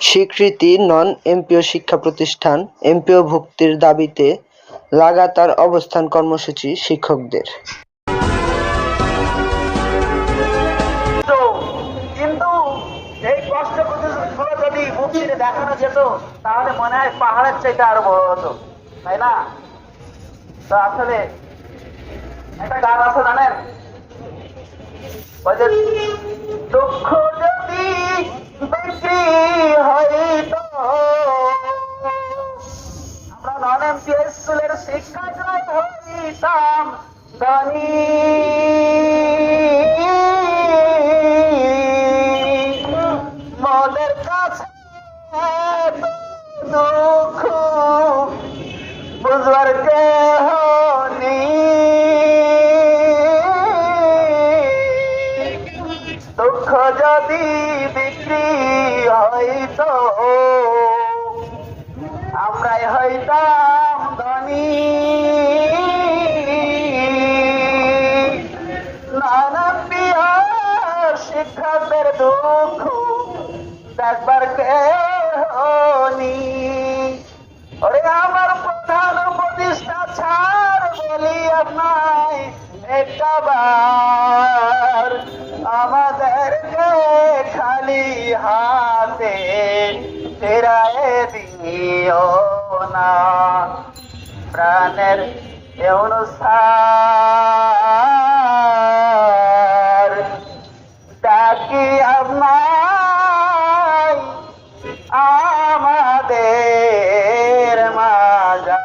স্বীকৃতি non MPO শিক্ষা প্রতিষ্ঠান এমপিও ভুক্তির দাবিতে লাগাতার অবস্থান কর্মসূচি শিক্ষকদের। দেখানো যেত, তাহলে মনে হয় পাহাড়ের চাইতে আরও বড় হতো, তাই না? তো আসলে একটা গান আছে জানেন? ওই যে শিক্ষকরাই হইতাম ধনী মনের কাছে দুঃখ বুঝবার কেহ দুঃখ যদি বিক্রি হইতো আমরাই হইতাম শিক্ষকদের দুঃখ দেখবার কেহনি ওরে আমার প্রধান প্রতিষ্ঠা ছাড় বলি আপনায় একবার আমাদেরকে খালি হাতে ফেরায় দিও না। প্রাণের এ অনুষ্ঠান কি আপনার আমাদের মাজা